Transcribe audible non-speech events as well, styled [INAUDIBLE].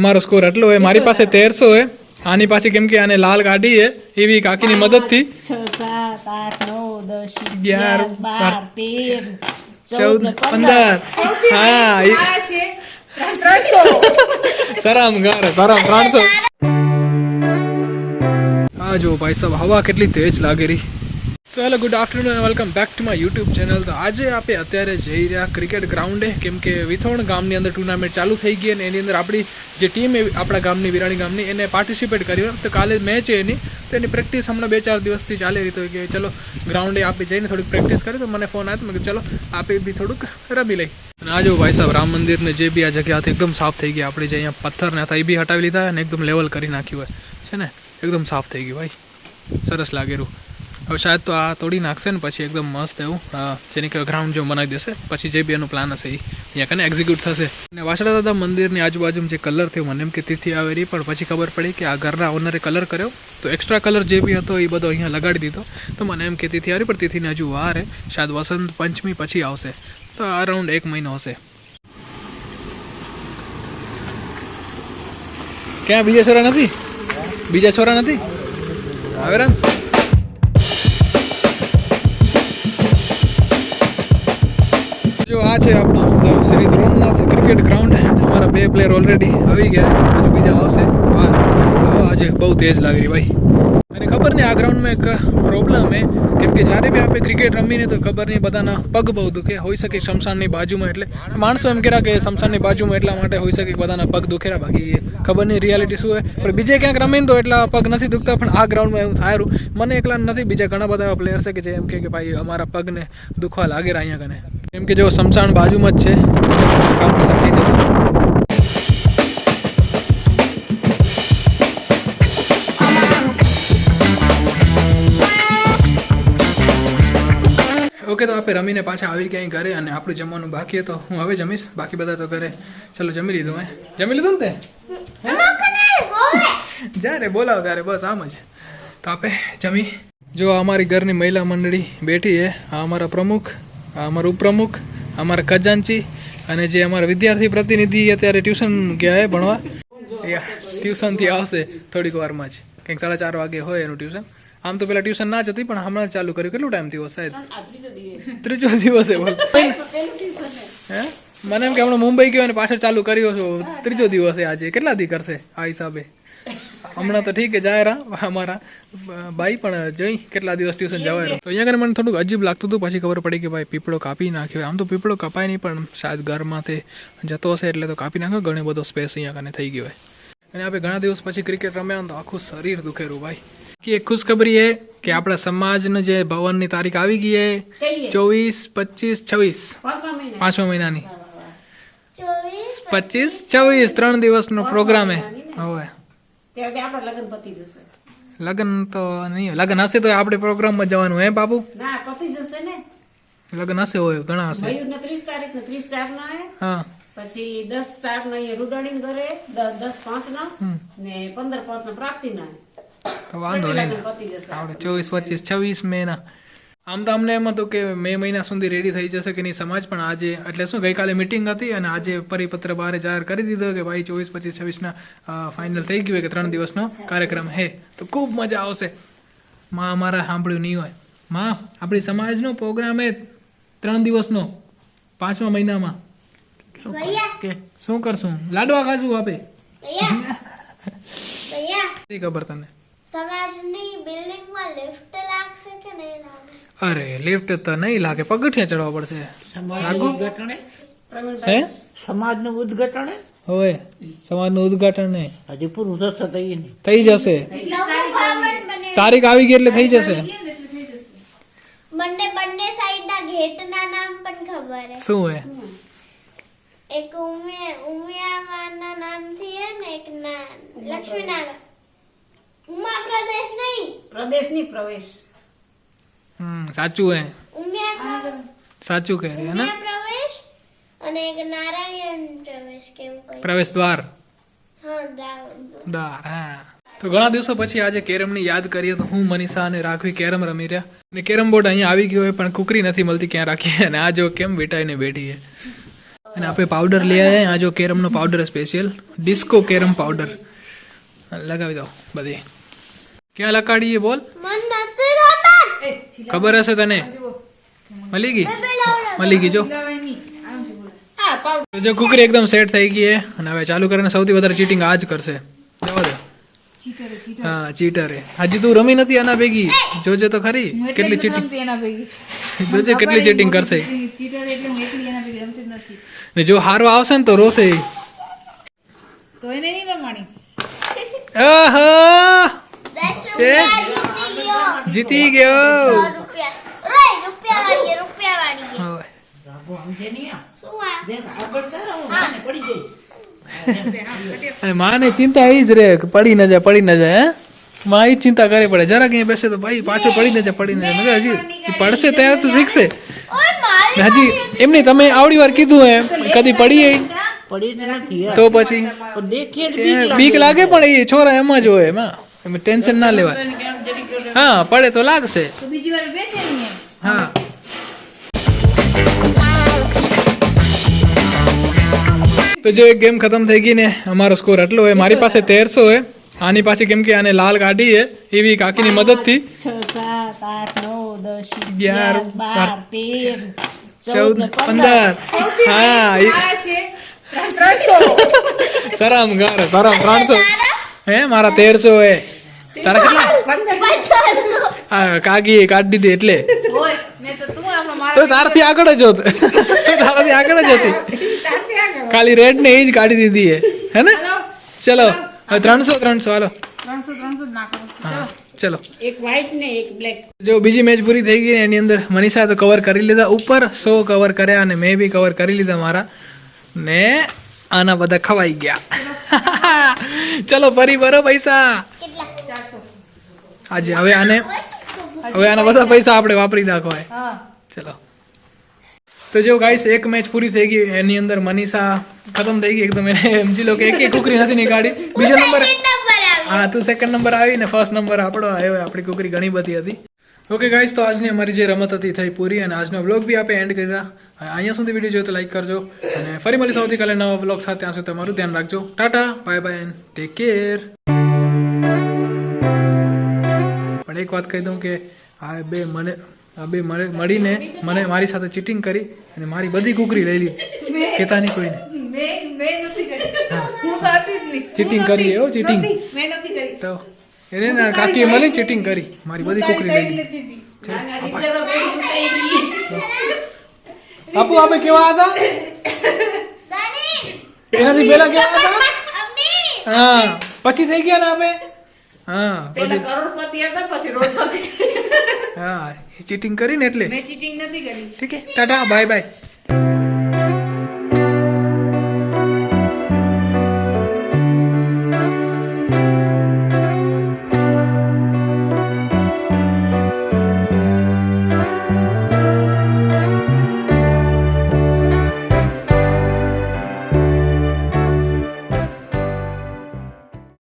અમારો સ્કોર એટલો હોય મારી પાસે તેરસો હોય આની પાસે કેમ કે આને લાલ કાઢી છે એવી કાકીની મદદથી. થી અગિયાર, બાર તેર ચૌદ પંદર. હા સરમ ગાર સરમ ત્રણસો. આ જો ભાઈ સાહેબ હવા કેટલી તેજ લાગે રહી. So hello good afternoon and welcome back to my YouTube channel તો આજે આપણે અત્યારે જઈ રહ્યા ક્રિકેટ ગ્રાઉન્ડે કેમ કે વિથોણ ગામની અંદર ટુર્નામેન્ટ ચાલુ થઈ ગઈ અને એની અંદર આપણી જે ટીમ આપણા ગામની વિરાણી ગામની, એને પાર્ટિસિપેટ કર્યું તો કાલે મેચ એની, તો એની પ્રેક્ટિસ હમણાં બે ચાર દિવસથી ચાલી રહી. તો કે ચલો ગ્રાઉન્ડે આપણે જઈને થોડીક પ્રેક્ટિસ કરી. તો મને ફોન આવ્યો મેં ચલો આપણે બી થોડુંક રમી લઈ અને આ ભાઈ સાહેબ, રામ મંદિરને જે બી આ જગ્યા હતી, એકદમ સાફ થઈ ગઈ. આપણે જે અહીંયા પથ્થરને હતા એ બી હટાવી લીધા અને એકદમ લેવલ કરી નાખ્યું હોય. છે ને? એકદમ સાફ થઈ ગયું, ભાઈ. સરસ લાગેલું હવે શાયદ તો આ તોડી નાખશે ને પછી એકદમ મસ્ત એવું. જેની કે ગ્રાઉન્ડ જેવું બનાવી દેશે. પછી જે બી એનું પ્લાન હશે એ અહીંયા કને એક્ઝિક્યુટ થશે. અને વાસણા દાદા મંદિરની આજુબાજુમાં જે કલર થયો, મને એમ કે તિથિ આવે રહી પણ પછી ખબર પડી કે આ ઘરના ઓનરે કલર કર્યો. તો એક્સ્ટ્રા કલર જે બી હતો એ બધો અહીંયા લગાડી દીધો. તો મને એમ કે તિથિ આવી પણ તિથિને હજુ વાર શાયદ વસંત પંચમી પછી આવશે. તો અરાઉન્ડ એક મહિનો હશે. ક્યાં, બીજા છોરા નથી? બીજા છોરા નથી? આવે આ છે આપણું શ્રી દ્રોણનાથ ક્રિકેટ ગ્રાઉન્ડ અમારા બે પ્લેયર ઓલરેડી આવી ગયા બીજા આવશે. આજે બહુ તેજ લાગી રહી ભાઈ. અને ખબર નહીં, આ ગ્રાઉન્ડમાં એક પ્રોબ્લેમ છે કેમ કે જ્યારે બી આપણે ક્રિકેટ રમીને તો ખબર નહીં બધાના પગ બહુ દુખે. હોઈ શકે શમશાનની બાજુમાં એટલે. માણસો એમ કર્યા કે શમશાનની બાજુમાં એટલા માટે હોઈ શકે બધાના પગ દુખેરા બાકી ખબર નહીં રિયાલિટી શું હોય. પણ બીજે ક્યાંક રમીને તો એટલા પગ નથી દુખતા, પણ આ ગ્રાઉન્ડમાં એવું થાયરું મને એકલા નથી, બીજા ઘણા બધા પ્લેયર છે કે જે એમ કે ભાઈ, અમારા પગને દુખવા લાગે અહીંયા કને. કેમ કે જો સમસાણ બાજુમાં જ છે, કામ સમજી જતું ઓકે, તો આપણે રમીને પાછા આવી ક્યાંય ઘરે અને આપણું જમવાનું બાકી હતો. હું હવે જમીશ? બાકી બધા તો ઘરે. ચલો, જમી લીધું હે. જમી લીધું ને તે? જ્યારે બોલાવો ત્યારે બસ આમ જ. તો આપણે જમી. જો અમારી ઘરની મહિલા મંડળી બેઠી છે અમારા પ્રમુખ અમારા ઉપપ્રમુખ અમારા ખજાનચી અને જે અમારા વિદ્યાર્થી પ્રતિનિધિ અત્યારે ટ્યુશન ગયા ભણવા. ટ્યુશનથી આવશે થોડીક વારમાં જ. કંઈક સાડા ચાર વાગે હોય એનું ટ્યુશન. આમ તો પેલા ટ્યુશન ના જ હતી પણ હમણાં જ ચાલુ કર્યું. કેટલું ટાઈમ થયો સાહેબ? ત્રીજો દિવસે બોલ. હે? મને એમ કે હમણાં મુંબઈ ગયો અને પાછળ ચાલુ કર્યો છો. ત્રીજો દિવસે આજે. કેટલા દી કરશે? આ હિસાબે. હમણાં તો ઠીક જાય રહ્યા અમારા ભાઈ પણ જઈ કેટલા દિવસ ટ્યુશન જવાય તો અહીંયા આગળ મને થોડુંક અજીબ લાગતું હતું પછી ખબર પડી કે ભાઈ પીપળો કાપી નાખ્યો. આમ તો પીપળો કપાય નહીં પણ શાયદ ઘરમાંથી જતો હશે એટલે તો કાપી નાખ્યો. ઘણો બધો સ્પેસ અહીંયા કને થઈ ગયો હોય. અને આપણે ઘણા દિવસ પછી ક્રિકેટ રમ્યા તો આખું શરીર દુખેરું ભાઈ. કે એક ખુશખબરી એ કે આપણા સમાજનું જે ભવનની તારીખ આવી ગઈ છે ચોવીસ પચીસ છવ્વીસ. પાંચમા પાંચમા મહિનાની. પચીસ. છવ્વીસ ત્રણ દિવસનો પ્રોગ્રામ હે હવે. આપણા લગ્ન પતી જશે. લગ્ન તો નહીં લગ્ન હશે તો આપણે પ્રોગ્રામમાં જવાનું હે બાબુ ના પતી જશે ને. લગ્ન હશે હોય ઘણા હશે. મયુર ને ત્રીસ તારીખ ને ત્રીસ ચાર ના હા. પછી દસ ચાર ના અહીંયા રૂડાણી કરે દસ પાંચ ના. ને પંદર પાંચ ના પ્રાપ્તિ ના તો વાંધો નહીં લગ્ન પતી જશે. આપણે ચોવીસ પચીસ છવ્વીસ મે ના આમ તો અમને એમ હતું કે મે મહિના સુધી રેડી થઈ જશે કે નહીં સમાજ પણ આજે એટલે શું ગઈકાલે મિટિંગ હતી અને આજે પરિપત્ર બહાર જાહેર કરી દીધો કે ભાઈ ચોવીસ પચીસ છવ્વીસના ફાઇનલ થઈ ગયું કે ત્રણ દિવસનો કાર્યક્રમ હે. તો ખૂબ મજા આવશે. માં અમારા સાંભળ્યું નહીં હોય. માં આપણી સમાજનો પ્રોગ્રામ એ ત્રણ દિવસનો પાંચમા મહિનામાં. કે શું કરશું? લાડવા ખાશું આપે. [LAUGHS] ખબર તને? સમાજની બિલ્ડિંગમાં લિફ્ટ લાગશે કે નહીં લાગે? અરે લિફ્ટ તો નહીં લાગે પગથિયા ચડવા પડશે. લાગુ હે? સમાજનું ઉદ્ઘાટન? હોય સમાજનું ઉદ્ઘાટન. ને હજી પૂરું થશે થઈ થઈ જશે. તારીખ આવી ગઈ એટલે થઈ જશે. મને બંને સાઈડના ગેટના નામ પણ ખબર છે શું હે? એક ઉમિયા ઉમિયામાના નામથી હે ને એક ના લક્ષ્મીનારાયણ. ઉમા પ્રદેશ નહીં. પ્રદેશની પ્રવેશ. હમ સાચું હે. ઉમિયા સાચું કહે રહી ને? પ્રવેશ અને એક નારાયણ પ્રવેશ કેમ કહે પ્રવેશ દ્વાર. હા દ્વાર. હા. તો ઘણા દિવસો પછી આજે કેરમની યાદ કરીએ તો હું મનીષા અને રાખવી કેરમ રમી રહ્યા. અને કેરમ બોર્ડ અહીંયા આવી ગયો હોય પણ કુકરી નથી મળતી ક્યાં રાખીએ? અને આ જો કેમ બેટાઈને બેઠી છે. અને આપણે પાવડર લઈ આવ્યા આ જો કેરમનો powder special disco carrom powder લગાવી દો બધી. ક્યાં લગાડીએ બોલ. ખબર. ખબર હશે તને? મળી ગઈ મળી ગઈ જો. જો કુકરી એકદમ સેટ થઈ ગઈ છે અને હવે ચાલુ કરીને સૌથી વધારે ચીટિંગ આ જ કરશે. જવા દે. હા ચીટર. હજી તું રમી નથી આના ભેગી. જોજે તો ખરી. કેટલી ચીટિંગ [LAUGHS] જોજે કેટલી ચીટિંગ કરશે. ને જો હારો આવશે ને તો રોશે. તો છે નહીં આ. શું આ જેમ આગળ છે? જીતી ગયો. અને માને ચિંતા એ જ રે પડી ના જાય પડી ના જાય હે? માં એ ચિંતા કરે પડે. જરાક ક્યાંય બેસે તો ભાઈ પાછો પડી ના જાય પડી ના જાય. હજી પડશે ત્યારે તો શીખશે. હજી એમની તમે આવડી વાર કીધું એમ કદી પડી. તો પછી? બીક લાગે પણ એ છોરા એમાં જ હોય એમાં. એમાં ટેન્શન ના લેવાય. હા પડે તો લાગશે. હા. તો જો એક ગેમ ખતમ થઈ ગઈ ને અમારો સ્કોર એટલો હોય. મારી પાસે તેરસો હોય. આની પાછી કેમ કે આને લાલ કાઢી છે. એવી કાકીની મદદથી. છ સાત આઠ નવ દસ અગિયાર, બાર, ચૌદ પંદર. હા સરમ ગાર સરામ ત્રણસો. હે મારા તેરસો એ. તારા કેટલા? કાકી કાઢી દીધી એટલે. તો તારથી આગળ જ હોત. તો તારાથી આગળ જ હતી. ખાલી રેડ ને એ જ કાઢી દીધી હે હે ને? ચલો હવે ત્રણસો ત્રણસો હાલો. હા ચલો. એક વ્હાઈટ ને એક બ્લેક જો બીજી મેચ પૂરી થઈ ગઈ એની અંદર મનીષા તો કવર કરી લીધા. ઉપર સો કવર કર્યા અને મેં બી કવર કરી લીધા મારા. ને આના બધા ખવાઈ ગયા. [LAUGHS] ચલો ફરી ભરો પૈસા. હાજી હવે આને હવે આના બધા પૈસા આપણે વાપરી નાખવાય. ચલો. તો જો ગાઈસ એક મેચ પૂરી થઈ ગઈ. એની અંદર મનીષા ખતમ થઈ ગઈ એકદમ. એને સમજી લો કે એક કુકરી નથી નીકાળી. બીજો નંબર નંબર હા તું સેકન્ડ નંબર આવી ને ફર્સ્ટ નંબર આપણો આવ્યો. આપણી કુકરી ઘણી બધી હતી. ઓકે ગાઈસ તો આજની અમારી જે રમત હતી થઈ પૂરી અને આજનો વ્લોગ બી આપણે એન્ડ કર્યા. અહીંયા સુધી વીડિયો જોયો તો લાઈક કરજો. અને ફરી મળી સૌથી કાલે નવા વ્લોગ સાથે. ત્યાં સુધી તમારું ધ્યાન રાખજો. Tata bye bye and take care પણ એક વાત કહી દઉં કે આ બે મને આ બે મને મળીને મને મારી સાથે ચીટિંગ કરી અને મારી બધી કુકરી લઈ લીધી. કહેતા નહીં કોઈને? ચીટિંગ કરી. એવો ચીટિંગ તો એને ના કાકીએ મને ચીટિંગ કરી. મારી બધી કોકરી લઈ આપુ બાપુ આપણે કેવા હતા? એનાથી પેલા કેવા હતા? હા પછી થઈ ગયા ને અમે હા પેલા કરોડપતિ હતા પછી રોડપતિ. હા એ ચીટિંગ કરીને એટલે. મેં ચીટિંગ નથી કરી. ઠીક છે ટાટા બાય બાય.